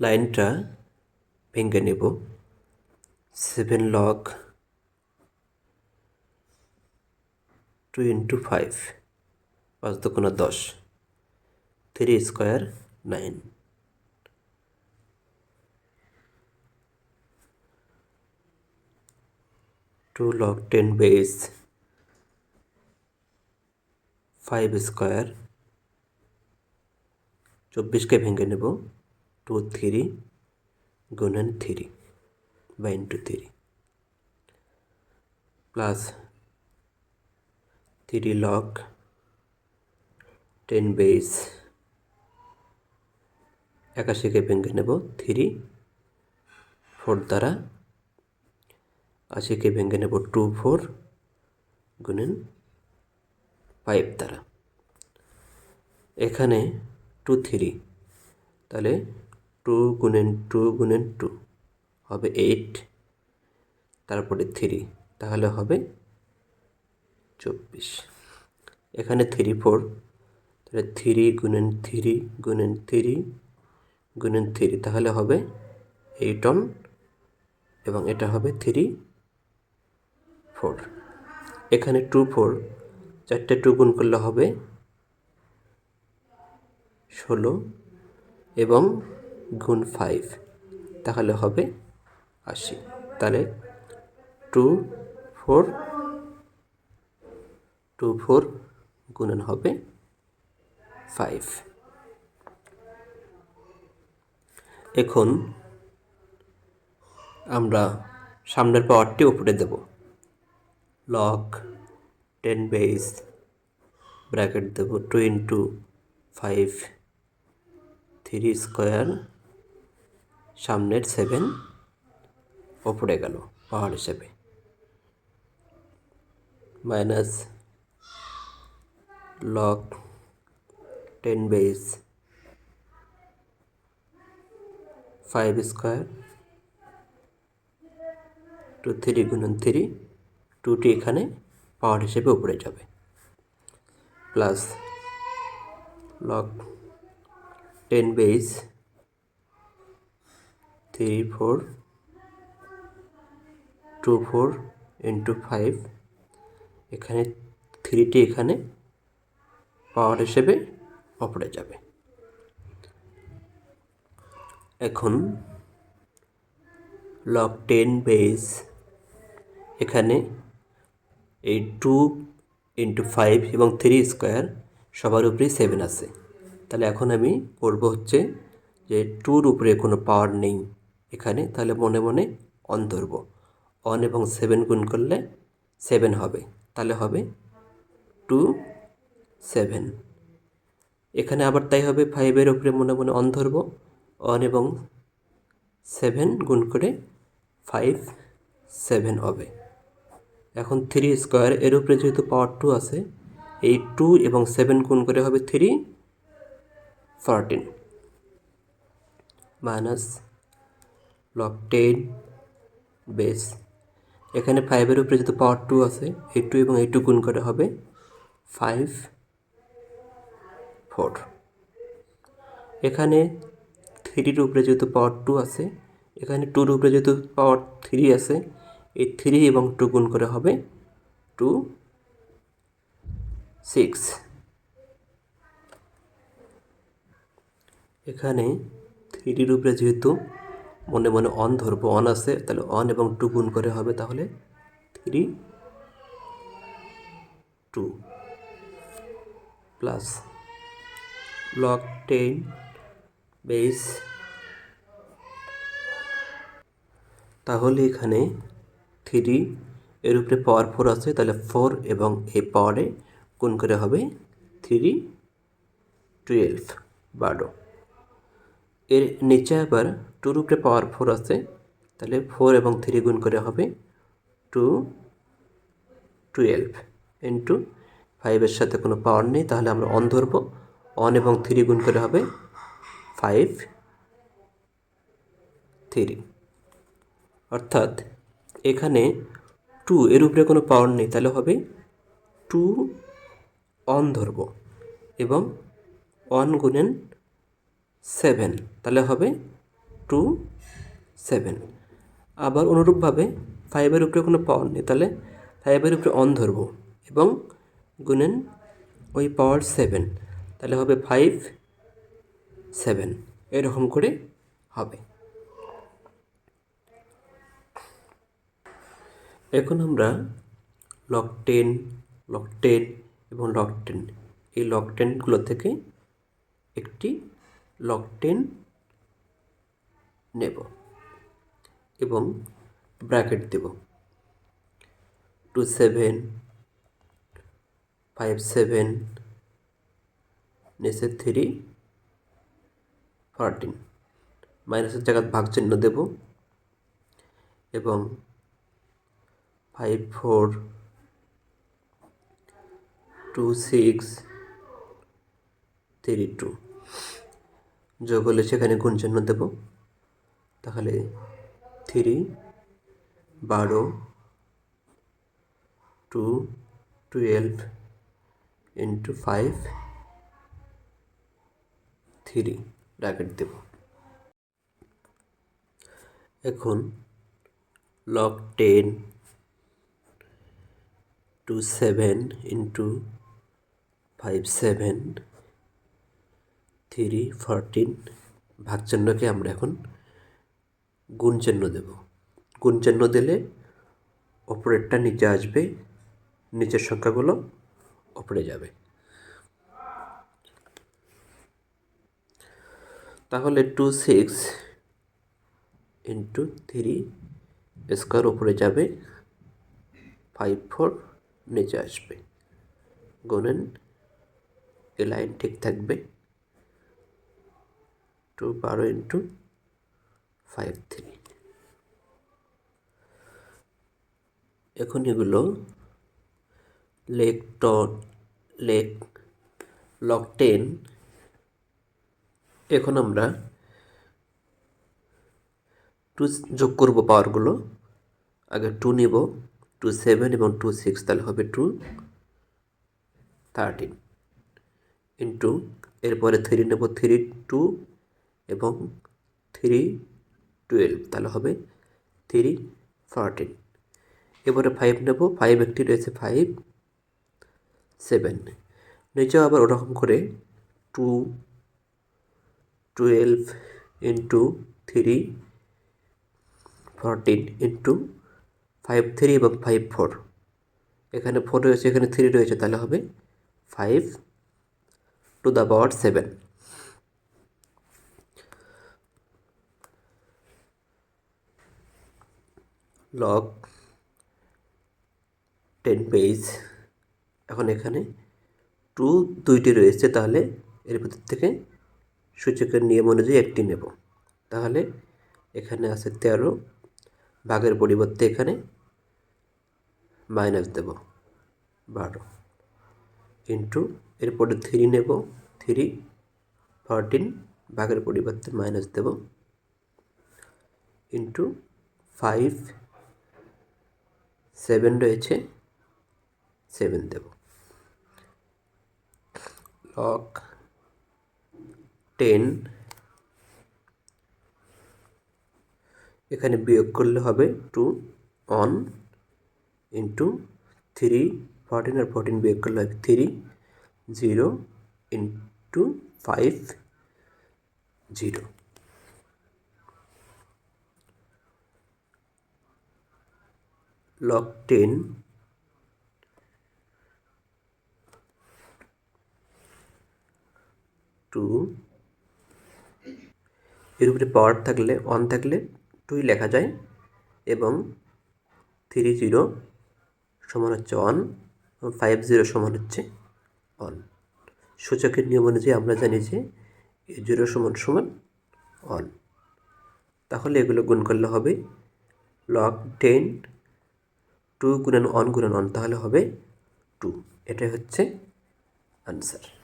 লাইনটা ভেঙে নেব। Seven log two into five পাঁচ দুগুণ দশ three square nine two log ten base five square চব্বিশকে ভেঙে নেব। টু থ্রি গুণন থ্রি বা into three plus three log ten base একাশিকে ভেঙে নেব থ্রি ফোর দ্বারা। আশিকে ভেঙে নেব টু ফোর গুণন ফাইভ দ্বারা। এখানে টু থ্রি তাহলে টু গুণেন টু গুণেন টু হবে এইট, তারপরে থ্রি, তাহলে হবে চব্বিশ। এখানে থ্রি ফোর, তাহলে থ্রি গুণেন থ্রি গুণেন থ্রি গুণেন থ্রি, তাহলে হবে এইট অন, এবং এটা হবে থ্রি ফোর। এখানে টু ফোর, চারটে টু গুণ করলে হবে ষোলো, এবং গুণ ফাইভ তাহলে হবে আশি। তাহলে টু ফোর টু ফোর গুণন হবে ফাইভ এখন আমরা সামনের পাওয়ারটি উপরে দেব। লক টেন বেস ব্র্যাকেট দেব two into five three square সামনের সেভেন ওপরে গেল, পাহাড় হিসেবে। Minus log ten base five square two three গুণন থ্রি টুটি এখানে পাওয়ার হিসেবে উপরে যাবে। Plus log ten base three four two four into five এখানে থ্রিটি এখানে পাওয়ার হিসেবে অপরে যাবে। এখন লক টেন বেস এখানে এই টু ইন্টু ফাইভ এবং থ্রি স্কোয়ার সবার উপরেই সেভেন আছে। তাহলে এখন আমি করব হচ্ছে যে টুর উপরে কোনো পাওয়ার নেই। এখানে তাহলে মনে মনে অন ধরবো। অন এবং সেভেন গুণ করলে সেভেন হবে। তাহলে হবে টু সেভেন। এখানে আবার তাই হবে ফাইভের ওপরে মনে মনে অন ধরবো। অন এবং সেভেন গুণ করে ফাইভ সেভেন হবে। এখন থ্রি স্কোয়ার এর উপরে যেহেতু পাওয়ার টু আছে, এই টু এবং সেভেন গুণ করে হবে three fourteen minus log ten base এখানে ফাইভের উপরে যেহেতু পাওয়ার টু আছে এই টু এবং এই টু গুণ করে হবে ফাইভ ফোর এখানে থ্রির উপরে যেহেতু পাওয়ার টু আছে, এখানে টুর উপরে যেহেতু পাওয়ার থ্রি আছে, এই থ্রি এবং টু গুণ করে হবে টু সিক্স এখানে থ্রির উপরে যেহেতু মনে মনে অন ধরবো, অন আছে, তাহলে অন এবং টু গুণ করে হবে তাহলে three two plus log ten base তাহলে এখানে থ্রি এর উপরে পাওয়ার ফোর আছে, তাহলে ফোর এবং এই পাওয়ারে গুণ করে হবে থ্রি টুয়েলভ বারো। এর নিচে আবার টুর উপরে পাওয়ার ফোর আছে, তাহলে ফোর এবং থ্রি গুণ করে হবে টু টুয়েলভ ইন্টু ফাইভের সাথে কোনো পাওয়ার নেই, তাহলে আমরা অন ধরবো। অন এবং থ্রি গুণ করে হবে ফাইভ থ্রি অর্থাৎ এখানে টু এর উপরে কোনো পাওয়ার নেই, তাহলে হবে টু অন ধরব এবং অন গুণেন সেভেন, তাহলে হবে টু সেভেন। আবার অনুরূপভাবে ফাইভের উপরে কোনো পাওয়ার নেই, তাহলে ফাইভের উপরে অন ধরবো এবং গুণেন ওই পাওয়ার সেভেন তাহলে হবে ফাইভ সেভেন এরকম করে হবে। এখন আমরা লক টেন লক টেন এবং লক টেন এই লক টেনগুলো থেকে একটি লক টেন নেব এবং ব্র্যাকেট দেব। টু সেভেন ফাইভ সেভেন নিচে থ্রি ফরটিন মাইনাসের জায়গায় ভাগ চিহ্ন দেব এবং five four two six three two যোগ হলে সেখানে গুণ চিহ্ন দেব। তাহলে থ্রি বারো two twelve into five three bracket দেব। এখন log ten two seven into five seven three, fourteen ভাগচিহ্নকে আমরা এখন গুণ চিহ্ন দেব। গুণ চিহ্ন দিলে ওপরেরটা নিচে আসবে, নিচের সংখ্যাগুলো ওপরে যাবে। তাহলে two six into three square উপরে যাবে, ফাইভ ফোর নিচে আসবে। গুণেন এ লাইন ঠিক থাকবে। টু বারো ইন্টু ফাইভ থ্রি। এখন এগুলো log ten log, log ten. এখন আমরা টু যোগ করব পাওয়ারগুলো। আগে টু নিব, টু সেভেন এবং টু সিক্স, তাহলে হবে টু থার্টিন। ইন্টু এরপরে থ্রি নেব, থ্রি টু এবং থ্রি টুয়েলভ তাহলে হবে থ্রি ফোরটিন এবারে ফাইভ নেব ফাইভ একটি রয়েছে ফাইভ সেভেন নিচেও আবার ওরকম করে two twelve into three fourteen into five three এবং ফাইভ ফোর এখানে ফোর রয়েছে, এখানে থ্রি রয়েছে, তাহলে হবে five to the power seven log ten base এখন এখানে টু দুইটি রয়েছে, তাহলে এর ভিতর থেকে সূচকের নিয়ম অনুযায়ী একটি নেব। তাহলে এখানে আছে তেরো, ভাগের পরিবর্তে এখানে মাইনাস দেব, বারো। ইন্টু এরপরে থ্রি নেব থ্রি ফরটিন ভাগের পরিবর্তে মাইনাস দেব। ইন্টু ফাইভ সেভেন রয়েছে, সেভেন দেব। লক টেন, এখানে বিয়োগ করলে হবে two one into three, fourteen আর ফোরটিন বিয়োগ করলে হবে three, zero into five, zero. Log ten two এর উপরে পাওয়ার থাকলে অন থাকলে টুই লেখা যায় এবং থ্রি জিরো সমান হচ্ছে অন ফাইভ জিরো সমান হচ্ছে অন সূচকের নিয়ম অনুযায়ী আমরা জানি যে এ জিরো সমান সমান অন তাহলে এগুলো গুণ করলে হবে লগ টেন টু গুণন অন গুণন অন তাহলে হবে টু এটাই হচ্ছে আনসার